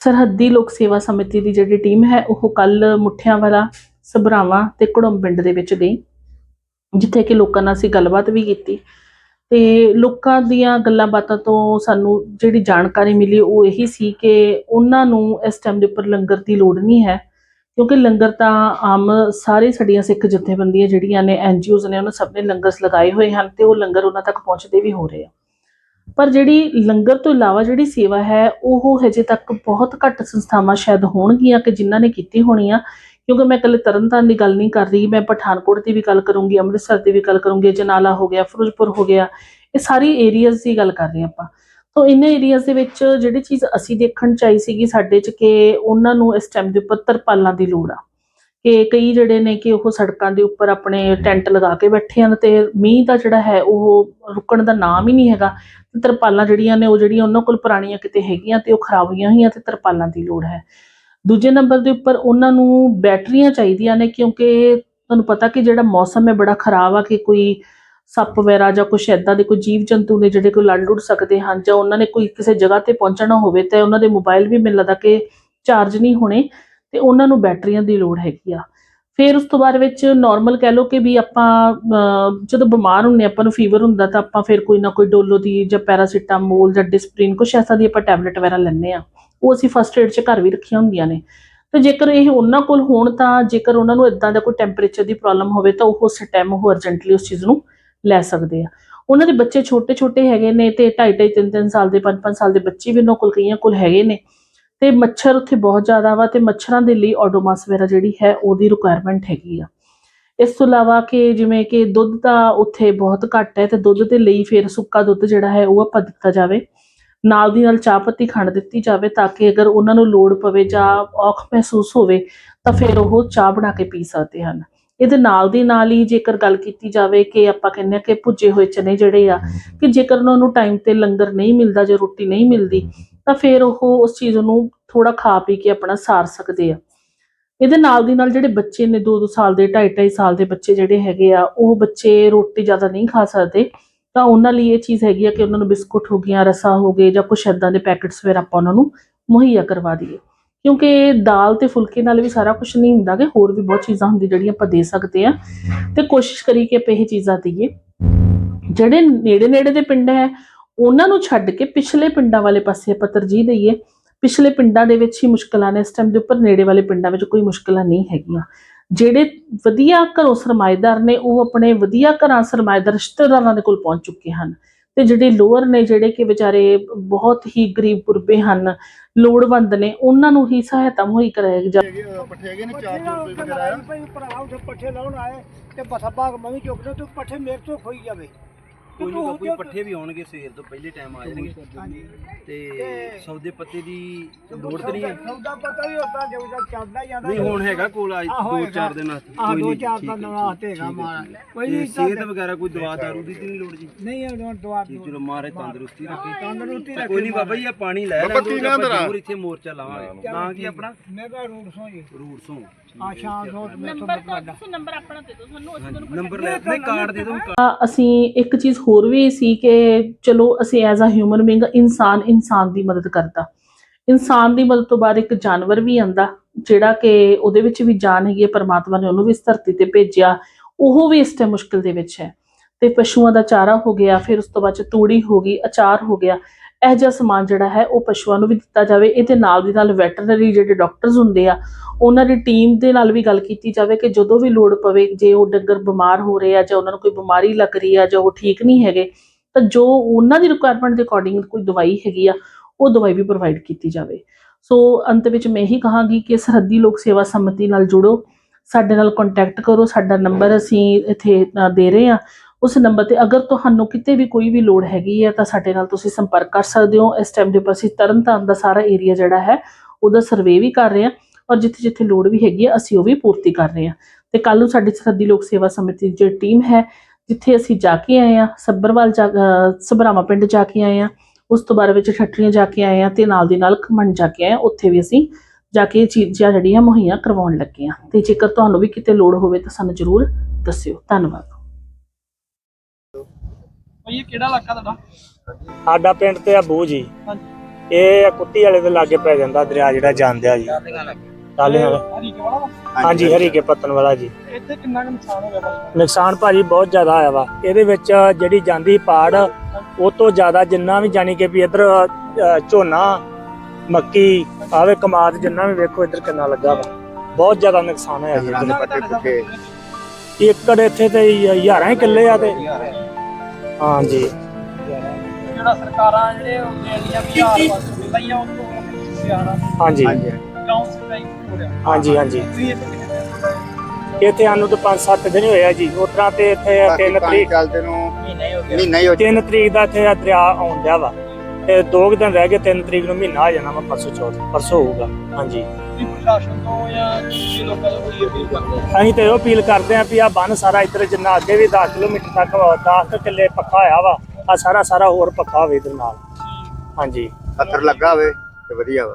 ਸਰਹੱਦੀ ਲੋਕ ਸੇਵਾ ਸਮਿਤੀ ਦੀ ਜਿਹੜੀ ਟੀਮ ਹੈ, ਉਹ ਕੱਲ ਮੁੱਠਿਆਂ ਵਾਲਾ ਸਭਰਾਵਾਂ ਤੇ ਕੁੜਮ ਪਿੰਡ ਦੇ ਵਿੱਚ ਗਈ, ਜਿੱਥੇ ਕਿ ਲੋਕਾਂ ਨਾਲ ਅਸੀਂ ਗੱਲਬਾਤ ਵੀ ਕੀਤੀ ਤੇ ਲੋਕਾਂ ਦੀਆਂ ਗੱਲਾਂ ਬਾਤਾਂ ਤੋਂ ਸਾਨੂੰ ਜਿਹੜੀ ਜਾਣਕਾਰੀ ਮਿਲੀ, ਉਹ ਇਹੀ ਸੀ ਕਿ ਉਹਨਾਂ ਨੂੰ ਇਸ ਟਾਈਮ ਦੇ ਉੱਪਰ ਲੰਗਰ ਦੀ ਲੋੜ ਨਹੀਂ ਹੈ, ਕਿਉਂਕਿ ਲੰਗਰ ਤਾਂ ਆਮ ਸਾਰੇ ਸਾਡੀਆਂ ਸਿੱਖ ਜਥੇਬੰਦੀਆਂ ਜਿਹੜੀਆਂ ਨੇ ਐਨਜੀਓਜ਼ ਨੇ, ਉਹਨਾਂ ਸਭ ਨੇ ਲੰਗਰਸ ਲਗਾਏ ਹੋਏ ਹਨ ਤੇ ਉਹ ਲੰਗਰ ਉਹਨਾਂ ਤੱਕ ਪਹੁੰਚਦੇ ਵੀ ਹੋ ਰਹੇ ਆ। ਪਰ ਜਿਹੜੀ ਲੰਗਰ ਤੋਂ ਇਲਾਵਾ ਜਿਹੜੀ ਸੇਵਾ ਹੈ, ਉਹ ਹਜੇ ਤੱਕ ਬਹੁਤ ਘੱਟ ਸੰਸਥਾਵਾਂ ਸ਼ਾਇਦ ਹੋਣਗੀਆਂ ਕਿ ਜਿਨ੍ਹਾਂ ਨੇ ਕੀਤੀ ਹੋਣੀ ਆ ਕਿਉਂਕਿ ਮੈਂ ਇਕੱਲੇ ਤਰਨਤਾਰਨ ਦੀ ਗੱਲ ਨਹੀਂ ਕਰ ਰਹੀ। ਮੈਂ ਪਠਾਨਕੋਟ ਦੀ ਵੀ ਗੱਲ ਕਰੂੰਗੀ, ਅੰਮ੍ਰਿਤਸਰ ਦੀ ਵੀ ਗੱਲ ਕਰੂੰਗੀ, ਜਨਾਲਾ ਹੋ ਗਿਆ, ਫਿਰੋਜ਼ਪੁਰ ਹੋ ਗਿਆ। ਇਹ ਸਾਰੀ ਏਰੀਆਜ਼ ਦੀ ਗੱਲ ਕਰ ਰਹੇ ਹਾਂ ਆਪਾਂ। ਤਾਂ ਇਹਨਾਂ ਏਰੀਆਜ਼ ਦੇ ਵਿੱਚ ਜਿਹੜੀ ਚੀਜ਼ ਅਸੀਂ ਦੇਖਣ ਚਾਹੀ ਸੀਗੀ ਸਾਡੇ ਚ ਕਿ ਉਹਨਾਂ ਨੂੰ ਇਸ ਟਾਈਮ ਦੇ ਉੱਪਰ ਤਰਪਾਲਾਂ ਦੀ ਲੋੜ ਆ। ਕਿ ਕਈ ਜਿਹੜੇ ਨੇ ਕਿ ਉਹ ਸੜਕਾਂ ਦੇ ਉੱਪਰ ਆਪਣੇ ਟੈਂਟ ਲਗਾ ਕੇ ਬੈਠੇ ਹਨ ਅਤੇ ਮੀਂਹ ਦਾ ਜਿਹੜਾ ਹੈ ਉਹ ਰੁਕਣ ਦਾ ਨਾਮ ਹੀ ਨਹੀਂ ਹੈਗਾ। ਤਰਪਾਲਾਂ ਜਿਹੜੀਆਂ ਨੇ ਉਹ ਜਿਹੜੀਆਂ ਉਹਨਾਂ ਕੋਲ ਪੁਰਾਣੀਆਂ ਕਿਤੇ ਹੈਗੀਆਂ ਤੇ ਉਹ ਖਰਾਬ ਹੋਈਆਂ ਹੋਈਆਂ ਅਤੇ ਤਰਪਾਲਾਂ ਦੀ ਲੋੜ ਹੈ। ਦੂਜੇ ਨੰਬਰ ਦੇ ਉੱਪਰ ਉਹਨਾਂ ਨੂੰ ਬੈਟਰੀਆਂ ਚਾਹੀਦੀਆਂ ਨੇ ਕਿਉਂਕਿ ਤੁਹਾਨੂੰ ਪਤਾ ਕਿ ਜਿਹੜਾ ਮੌਸਮ ਹੈ ਬੜਾ ਖਰਾਬ ਆ ਕਿ ਕੋਈ ਸੱਪ ਵਗੈਰਾ ਜਾਂ ਕੁਛ ਐਦਾਂ ਦੇ ਕੋਈ ਜੀਵ ਜੰਤੂ ਨੇ ਜਿਹੜੇ ਕੋਈ ਲੜ ਲੁੜ ਸਕਦੇ ਹਨ ਜਾਂ ਉਹਨਾਂ ਨੇ ਕੋਈ ਕਿਸੇ ਜਗ੍ਹਾ ਤੇ ਪਹੁੰਚਣਾ ਹੋਵੇ ਤਾਂ ਉਹਨਾਂ ਦੇ ਮੋਬਾਈਲ ਵੀ ਮੈਨੂੰ ਲੱਗਦਾ ਕਿ ਚਾਰਜ ਨਹੀਂ ਹੋਣੇ। ਤੇ ਉਹਨਾਂ ਨੂੰ ਬੈਟਰੀਆਂ ਦੀ ਲੋੜ ਹੈਗੀ ਆ। ਫਿਰ ਉਸ ਤੋਂ ਬਾਅਦ ਵਿੱਚ ਨਾਰਮਲ ਕਹਿ ਲਓ ਕਿ ਵੀ ਆਪਾਂ ਜਦੋਂ ਬਿਮਾਰ ਹੁੰਨੇ ਆਪਾਂ ਨੂੰ ਫੀਵਰ ਹੁੰਦਾ ਤਾਂ ਆਪਾਂ ਫਿਰ ਕੋਈ ਨਾ ਕੋਈ ਡੋਲੋ ਦੀ ਜਾਂ ਪੈਰਾਸੀਟਾਮੋਲ ਜਾਂ ਡਿਸਪ੍ਰਿਨ, ਕੁਛ ਐਸਾ ਦੀ ਆਪਾਂ ਟੈਬਲੇਟ ਵਗੈਰਾ ਲੈਂਦੇ ਆ। ਉਹ ਅਸੀਂ ਫਸਟ ਏਡ 'ਚ ਘਰ ਵੀ ਰੱਖੀਆਂ ਹੁੰਦੀਆਂ ਨੇ। ਤੇ ਜੇਕਰ ਇਹ ਉਹਨਾਂ ਕੋਲ ਹੋਣ ਤਾਂ ਜੇਕਰ ਉਹਨਾਂ ਨੂੰ ਇਦਾਂ ਦਾ ਕੋਈ ਟੈਂਪਰੇਚਰ ਦੀ ਪ੍ਰੋਬਲਮ ਹੋਵੇ ਤਾਂ ਉਹ ਉਸ ਟਾਈਮ ਉਹ ਅਰਜੈਂਟਲੀ ਉਸ ਚੀਜ਼ ਨੂੰ ਲੈ ਸਕਦੇ ਆ। ਉਹਨਾਂ ਦੇ ਬੱਚੇ ਛੋਟੇ ਛੋਟੇ ਹੈਗੇ ਨੇ ਤੇ 2.5 2.5 3 3 ਸਾਲ ਦੇ 5 5 ਸਾਲ ਦੇ ਬੱਚੇ ਵੀ ਉਹਨਾਂ ਕੋਲ ਕਈਆਂ ਕੋਲ ਹੈਗੇ ਨੇ। ਤੇ ਮੱਛਰ ਉੱਥੇ ਬਹੁਤ ਜ਼ਿਆਦਾ ਵਾ ਤੇ ਮੱਛਰਾਂ ਦੇ ਲਈ ਓਡੋਮਾਸ ਵਗੈਰਾ ਜਿਹੜੀ ਹੈ ਉਹਦੀ ਰਿਕੁਆਇਰਮੈਂਟ ਹੈਗੀ ਆ। ਇਸ ਤੋਂ ਇਲਾਵਾ ਕਿ ਜਿਵੇਂ ਕਿ ਦੁੱਧ ਦਾ ਉੱਥੇ ਬਹੁਤ ਘੱਟ ਹੈ ਤੇ ਦੁੱਧ ਦੇ ਲਈ ਫਿਰ ਸੁੱਕਾ ਦੁੱਧ ਜਿਹੜਾ ਹੈ ਉਹ ਆਪਾਂ ਦਿੱਤਾ ਜਾਵੇ। ਨਾਲ ਦੀ ਨਾਲ ਚਾਹ ਪੱਤੀ ਖੰਡ ਦਿੱਤੀ ਜਾਵੇ ਤਾਂ ਕਿ ਅਗਰ ਉਹਨਾਂ ਨੂੰ ਲੋੜ ਪਵੇ ਜਾਂ ਔਖ ਮਹਿਸੂਸ ਹੋਵੇ ਤਾਂ ਫਿਰ ਉਹ ਚਾਹ ਬਣਾ ਕੇ ਪੀ ਸਕਦੇ ਹਨ। ਇਹਦੇ ਨਾਲ ਦੀ ਨਾਲ ਹੀ ਜੇਕਰ ਗੱਲ ਕੀਤੀ ਜਾਵੇ ਕਿ ਆਪਾਂ ਕਹਿੰਦੇ ਆ ਕਿ ਭੁੱਜੇ ਹੋਏ ਚਨੇ ਜਿਹੜੇ ਆ ਕਿ ਜੇਕਰ ਉਹਨਾਂ ਨੂੰ ਟਾਈਮ ਤੇ ਲੰਗਰ ਨਹੀਂ ਮਿਲਦਾ ਜਾਂ ਰੋਟੀ ਨਹੀਂ ਮਿਲਦੀ ਤਾਂ ਫਿਰ ਉਹ ਉਸ ਚੀਜ਼ ਨੂੰ ਥੋੜਾ ਖਾ ਪੀ ਕੇ ਆਪਣਾ ਸਾਰ ਸਕਦੇ ਆ। ਇਹਦੇ ਨਾਲ ਦੀ ਨਾਲ ਜਿਹੜੇ ਬੱਚੇ ਨੇ 2-2 ਸਾਲ ਦੇ 2.5-2.5 ਸਾਲ ਦੇ ਬੱਚੇ ਜਿਹੜੇ ਹੈਗੇ ਆ, ਉਹ ਬੱਚੇ ਰੋਟੀ ਜ਼ਿਆਦਾ ਨਹੀਂ ਖਾ ਸਕਦੇ। ਤਾਂ ਉਹਨਾਂ ਲਈ ਇਹ ਚੀਜ਼ ਹੈਗੀ ਆ ਕਿ ਉਹਨਾਂ ਨੂੰ ਬਿਸਕੁਟ ਹੋ ਗਈਆਂ, ਰਸਾ ਹੋ ਗਏ ਜਾਂ ਕੁਛ ਐਦਾਂ ਦੇ ਪੈਕੇਟਸ ਫਿਰ ਆਪਾਂ ਉਹਨਾਂ ਨੂੰ ਮੁਹੱਈਆ ਕਰਵਾ ਦਈਏ। ਕਿਉਂਕਿ ਦਾਲ ਤੇ ਫੁਲਕੇ ਨਾਲ ਵੀ ਸਾਰਾ ਕੁਝ ਨਹੀਂ ਹੁੰਦਾ ਕਿ ਹੋਰ ਵੀ ਬਹੁਤ ਚੀਜ਼ਾਂ ਹੁੰਦੀਆਂ ਜਿਹੜੀਆਂ ਆਪਾਂ ਦੇ ਸਕਦੇ ਆ। ਤੇ ਕੋਸ਼ਿਸ਼ ਕਰੀ ਕਿ ਆਪਾਂ ਇਹ ਚੀਜ਼ਾਂ ਦਈਏ। ਜਿਹੜੇ ਨੇੜੇ ਨੇੜੇ ਦੇ ਪਿੰਡ ਹੈ ਉਹਨਾਂ ਨੂੰ ਛੱਡ ਕੇ ਪਿਛਲੇ ਪਿੰਡਾਂ ਵਾਲੇ ਪਾਸੇ ਆਪਾਂ ਤਰਜੀਹ ਦਈਏ ਪਿਛਲੇ ਪਿੰਡਾਂ ਦੇ ਵਿੱਚ ਹੀ ਮੁਸ਼ਕਲਾਂ ਨੇ ਇਸ ਟਾਈਮ ਦੇ ਉੱਪਰ ਨੇੜੇ ਵਾਲੇ ਪਿੰਡਾਂ ਵਿੱਚ ਕੋਈ ਮੁਸ਼ਕਲਾਂ ਨਹੀਂ ਹੈਗੀਆਂ। ਜਿਹੜੇ ਵਧੀਆ ਘਰੋਂ ਸਰਮਾਏਦਾਰ ਨੇ ਉਹ ਆਪਣੇ ਵਧੀਆ ਘਰਾਂ ਸਰਮਾਏਦਾਰ ਰਿਸ਼ਤੇਦਾਰਾਂ ਦੇ ਕੋਲ ਪਹੁੰਚ ਚੁੱਕੇ ਹਨ। ਤੇ ਜਿਹੜੇ ਲੋਅਰ ਨੇ ਜਿਹੜੇ ਕਿ ਵਿਚਾਰੇ ਬਹੁਤ ਹੀ ਗਰੀਬ ਪੁਰਬੇ ਹਨ ਲੋੜਵੰਦ ਨੇ ਉਹਨਾਂ ਨੂੰ ਹੀ ਸਹਾਇਤਾ ਮੁਹੱਈਆ ਕਰਾਈ ਜਾ ਪੱਠੇ ਹੈਗੇ ਨੇ 4 ਰੁਪਏ ਵਗੈਰਾ। ਆ ਭਾਈ ਭਰਾ ਉੱਥੇ ਪੱਠੇ ਲਾਉਣ ਆਏ ਤੇ ਬਥਾ ਬਾਗ ਮੈਂ ਵੀ ਚੁੱਕਦਾ ਤੂੰ ਪੱਠੇ ਮੇਰੇ ਤੋਂ ਖੋਈ ਜਾਵੇ। ਕੋਈ ਨਹੀਂ ਕੋਈ ਪੱਠੇ ਵੀ ਆਉਣਗੇ ਸਵੇਰ ਤੋਂ ਪਹਿਲੇ ਟਾਈਮ ਆ ਜਾਣਗੇ। ਹਾਂਜੀ। ਤੇ ਸੌਦੇ ਪੱਤੇ ਦੀ ਲੋੜ ਤਾਂ ਨਹੀਂ ਹੈ? ਸੌਦਾ ਪਤਾ ਹੀ ਹੁੰਦਾ ਜੋ ਜਦ ਚੱਲਦਾ ਜਾਂਦਾ ਨਹੀਂ ਹੁਣ ਹੈਗਾ ਕੋਲ ਅੱਜ ਆਹੋ ਦੋ ਹੈਗਾ। ਚਾਰ ਦਿਨ ਵਾਸਤੇ। ਆਹ ਕੋਈ ਦੋ ਨਹੀਂ, ਚਾਰ ਠੀਕ ਹੈ, ਠੀਕ ਤੇ ਹੈ, ਮਾਰਾ ਠੀਕ ਹੈ। ਕੋਈ ਤੇ ਨਹੀਂ ਸਿਹਤ ਵਗੈਰਾ ਕੋਈ ਦਵਾ ਦਾਰੂ ਦੀ ਤਾਂ ਨਹੀਂ ਲੋੜ ਜੀ? ਨਹੀਂ ਇਹ ਦਵਾ ਠੀਕ ਚਲੋ ਮਾਰੇ ਤੰਦਰੁਸਤੀ ਰੱਖੇ। ਤੰਦਰੁਸਤੀ ਤਾਂ ਕੋਈ ਨਹੀਂ ਬਾਬਾ ਜੀ ਇਹ ਪਾਣੀ ਲੈ ਬਾਬਾ ਲੈਂਦੇ ਕੀ ਨਾਂ ਤੇਰਾ? ਜ਼ਰੂਰ ਇੱਥੇ ਮੋਰਚਾ ਲਾਵਾਂਗੇ। ਨਾਂ ਕੀ ਆਪਣਾ ਮੇਰਾ ਰੂਟ ਸੋ ਜੀ। ਰੂਟ ਸੋਂ। ਆ ਸ਼ਾਮ ਨੂੰ ਮੈਂ ਤੋਂ ਤੁਹਾਡਾ ਨੰਬਰ ਆਪਣਾ ਦੇ ਦਿਓ ਸਾਨੂੰ ਹਾਂਜੀ ਨੰਬਰ ਲੈ ਨਹੀਂ ਕਾਰਡ ਦੇ ਦੋ ਤਾਂ ਅਸੀਂ ਇੱਕ ਚੀਜ਼ ਹੋਰ ਵੀ ਸੀ ਕਿ ਚਲੋ ਅਸੀਂ ਐਜ਼ ਅ ਹਿਊਮਨ ਬੀਇੰਗ ਇਨਸਾਨ ਇਨਸਾਨ ਦੀ ਮਦਦ ਕਰਦਾ। ਇਨਸਾਨ ਦੀ ਮਦਦ ਤੋਂ ਬਾਅਦ ਇੱਕ ਜਾਨਵਰ ਵੀ ਆਂਦਾ ਜਿਹੜਾ ਕਿ ਉਹਦੇ ਵਿੱਚ ਵੀ ਜਾਨ ਹੈਗੀ ਹੈ ਪਰਮਾਤਮਾ ਨੇ ਉਹਨੂੰ ਵੀ ਇਸ ਧਰਤੀ ਤੇ ਭੇਜਿਆ। ਉਹ ਵੀ ਇਸ ਟਾਈਮ ਮੁਸ਼ਕਿਲ ਦੇ ਵਿੱਚ ਹੈ। ਤੇ ਪਸ਼ੂਆਂ ਦਾ ਚਾਰਾ ਹੋ ਗਿਆ ਫਿਰ ਉਸ ਤੋਂ ਬਾਅਦ ਚ ਤੂੜੀ ਹੋ ਗਈ ਅਚਾਰ ਹੋ ਗਿਆ। ਇਹ ਜਿਹਾ ਸਮਾਨ ਜਿਹੜਾ ਹੈ ਉਹ ਪਸ਼ੂਆਂ ਨੂੰ ਵੀ ਦਿੱਤਾ ਜਾਵੇ, ਇਹਦੇ ਨਾਲ ਦੀ ਨਾਲ ਵੈਟਰਨਰੀ ਜਿਹੜੇ ਡਾਕਟਰਸ ਹੁੰਦੇ ਆ, ਉਹਨਾਂ ਦੀ ਟੀਮ ਦੇ ਨਾਲ ਵੀ ਗੱਲ ਕੀਤੀ ਜਾਵੇ ਕਿ ਜਦੋਂ ਵੀ ਲੋੜ ਪਵੇ, ਜੇ ਉਹ ਡੰਗਰ ਬਿਮਾਰ ਹੋ ਰਹੇ ਆ ਜਾਂ ਉਹਨਾਂ ਨੂੰ ਕੋਈ ਬਿਮਾਰੀ ਲੱਗ ਰਹੀ ਆ ਜਾਂ ਉਹ ਠੀਕ ਨਹੀਂ ਹੈਗੇ, ਤਾਂ ਜੋ ਉਹਨਾਂ ਦੀ ਰਿਕੁਆਇਰਮੈਂਟ ਦੇ ਅਕੋਰਡਿੰਗ ਕੋਈ ਦਵਾਈ ਹੈਗੀ ਆ, ਉਹ ਦਵਾਈ ਵੀ ਪ੍ਰੋਵਾਈਡ ਕੀਤੀ ਜਾਵੇ। ਸੋ ਅੰਤ ਵਿੱਚ ਮੈਂ ਇਹੀ ਕਹਾਂਗੀ ਕਿ ਸਰਹੱਦੀ ਲੋਕ ਸੇਵਾ ਸੰਮਤੀ ਨਾਲ ਜੁੜੋ, ਸਾਡੇ ਨਾਲ ਕੰਟੈਕਟ ਕਰੋ, ਸਾਡਾ ਨੰਬਰ ਅਸੀਂ ਇੱਥੇ ਦੇ ਰਹੇ ਹਾਂ ਉਸ ਨੰਬਰ ਤੇ ਅਗਰ ਤੁਹਾਨੂੰ ਕਿਤੇ ਵੀ ਕੋਈ ਵੀ ਲੋੜ ਹੈਗੀ ਹੈ ਤਾਂ ਸਾਡੇ ਨਾਲ ਤੁਸੀਂ ਸੰਪਰਕ ਕਰ ਸਕਦੇ ਹੋ। ਇਸ ਟਾਈਮ ਦੇ ਉੱਪਰ ਅਸੀਂ ਤਰਨਤਾਰਨ ਦਾ ਸਾਰਾ ਏਰੀਆ ਜਿਹੜਾ ਹੈ, ਉਹਦਾ ਸਰਵੇ ਵੀ ਕਰ ਰਹੇ ਹਾਂ ਔਰ ਜਿੱਥੇ ਜਿੱਥੇ ਲੋੜ ਵੀ ਹੈਗੀ ਹੈ, ਅਸੀਂ ਉਹ ਵੀ ਪੂਰਤੀ ਕਰ ਰਹੇ ਹਾਂ। ਤੇ ਕੱਲ ਨੂੰ ਸਾਡੀ ਸਰਹੱਦੀ ਲੋਕ ਸੇਵਾ ਸਮਿਤੀ ਦੀ ਜਿਹੜੀ ਟੀਮ ਹੈ, ਜਿੱਥੇ ਅਸੀਂ ਜਾ ਕੇ ਆਏ ਆ ਸੱਬਰਵਾਲ ਜਾ ਸਭਰਾਵਾਂ ਪਿੰਡ ਜਾ ਕੇ ਆਏ ਆ ਉਸ ਤੋਂ ਬਾਅਦ ਵਿੱਚ ਠੱਠਰੀਆਂ ਜਾ ਕੇ ਆਏ ਆ ਤੇ ਨਾਲ ਦੀ ਨਾਲ ਖਮਣ ਜਾ ਕੇ ਆਏ ਆ ਉੱਥੇ ਵੀ ਅਸੀਂ ਜਾ ਕੇ ਇਹ ਚੀਜ਼ਾਂ ਜਿਹੜੀਆਂ ਮੁਹੱਈਆ ਕਰਵਾਉਣ ਲੱਗੇ ਆ ਤੇ ਜੇਕਰ ਤੁਹਾਨੂੰ ਵੀ ਕਿਤੇ ਲੋੜ ਹੋਵੇ ਤਾਂ ਸਾਨੂੰ ਜ਼ਰੂਰ ਦੱਸਿਓ। ਧੰਨਵਾਦ। ਭਾਈ ਇਹ ਕਿਹੜਾ ਇਲਾਕਾ ਤੁਹਾਡਾ? ਸਾਡਾ ਪਿੰਡ ਤੇ ਆ ਬੂ ਜੀ। ਹਾਂਜੀ। ਇਹ ਕੁੱਤੀ ਵਾਲੇ ਦੇ ਲਾਗੇ ਪੈ ਜਾਂਦਾ ਦਰਿਆ ਜਿਹੜਾ ਜਾਂਦਿਆ ਜੀ। ਟਾਲੀਆਂ ਵਾਲਾ ਹਾਂਜੀ ਹਰੀਕੇ ਪੱਤਨ ਵਾਲਾ ਜੀ। ਇੱਥੇ ਕਿੰਨਾ ਕੁ ਨੁਕਸਾਨ ਹੋ ਗਿਆ ਭਾਜੀ ਨੁਕਸਾਨ ਭਾਜੀ ਬਹੁਤ ਜ਼ਿਆਦਾ ਆਇਆ ਵਾ। ਇਹਦੇ ਵਿੱਚ ਜਿਹੜੀ ਜਾਂਦੀ ਪਾੜ ਉਹ ਤੋਂ ਜ਼ਿਆਦਾ ਜਿੰਨਾ ਵੀ ਜਾਣੀ ਕਿ ਵੀ ਇਧਰ ਝੋਨਾ ਮੱਕੀ ਆਵੇ ਕਮਾਦ ਜਿੰਨਾ ਵੀ ਵੇਖੋ ਇਧਰ ਕਿੰਨਾ ਲੱਗਾ ਵਾ। ਬਹੁਤ ਜ਼ਿਆਦਾ ਨੁਕਸਾਨ ਹੋਇਆ ਜੀ ਕਿੰਨਾ ਇੱਧਰ। ਪੱਠੇ ਪੁੱਠੇ ਏਕੜ ਇੱਥੇ ਤੇ ਹਜ਼ਾਰਾਂ ਹੀ ਕਿੱਲੇ ਆ ਤੇ। ਹਾਂਜੀ। ਜਿਹੜਾ ਸਰਕਾਰਾਂ ਜਿਹੜੇ ਉਹ ਦੇਣੀਆਂ ਵੀ ਹਜ਼ਾਰ ਪੰਜ ਸੌ ਮਿਲਦਾ ਹੀ ਆ ਉਹ ਤੋਂ ਸਿਆਣਾ ਹਾਂਜੀ। ਹਾਂਜੀ। ਗਾਉਂ ਸਪਾਈ ਹੋ ਰਿਹਾ। ਹਾਂਜੀ ਇੱਥੇ ਆਨੂੰ ਤਾਂ 5-7 ਦਿਨ ਹੋਏ ਆ ਜੀ। ਉਸ ਤਰ੍ਹਾਂ ਤੇ ਇੱਥੇ ਬਾਕੀ 3 ਪਾਣੀ ਤਰੀਕ ਚੱਲਦੇ ਨੂੰ ਮਹੀਨਾ ਹੀ ਹੋ ਮਹੀਨਾ ਹੀ ਹੋ 3 ਤਰੀਕ ਦਾ ਇੱਥੇ ਦਰਿਆ ਆਉਣ ਡਿਆ ਵਾ। ਦੋ ਕੁ ਦਿਨ ਰਹਿ ਗਏ 3 ਤਰੀਕ ਨੂੰ ਮਹੀਨਾ ਆ ਜਾਣਾ ਵਾ ਪਰਸੋਂ ਚੌਥ ਪਰਸੋਂ ਹੋਊਗਾ। ਹਾਂਜੀ। ਤੁਸੀਂ ਪ੍ਰਸ਼ਾਸਨ ਤੋਂ ਜਾਂ ਦੂਜੇ ਲੋਕਾਂ ਤੋਂ ਕੋਈ ਅਪੀਲ ਕਰਦੇ ਹੋ? ਅਸੀਂ ਤੇ ਉਹ ਅਪੀਲ ਕਰਦੇ ਆਂ ਵੀ ਆ ਬੰਨ ਸਾਰਾ ਇੱਧਰ ਜਿੰਨਾ ਅੱਗੇ ਵੀ 10 ਕਿਲੋਮੀਟਰ ਤੱਕ 10 ਕਿੱਲੇ ਪੱਕਾ ਹੋਇਆ ਵਾ ਆ ਸਾਰਾ ਸਾਰਾ ਹੋਰ ਪੱਕਾ ਹੋਵੇ ਇਧਰ ਨਾਲ। ਹਾਂਜੀ। ਪੱਥਰ ਲੱਗਾ ਹੋਵੇ ਤੇ ਵਧੀਆ ਵਾ।